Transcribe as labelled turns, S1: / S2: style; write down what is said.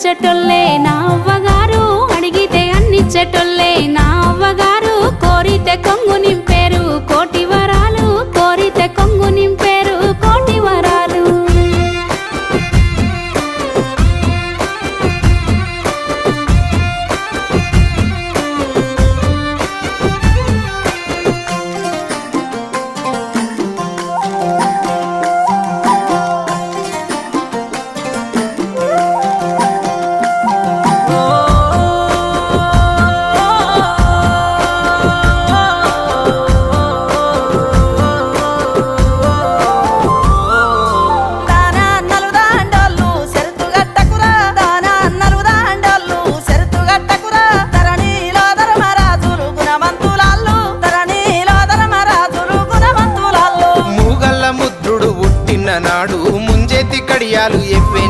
S1: అన్నిచ్చేటోళ్ళే
S2: నవ్వగా నాడు ముంజేతి కడియాలు ఎవ్వెని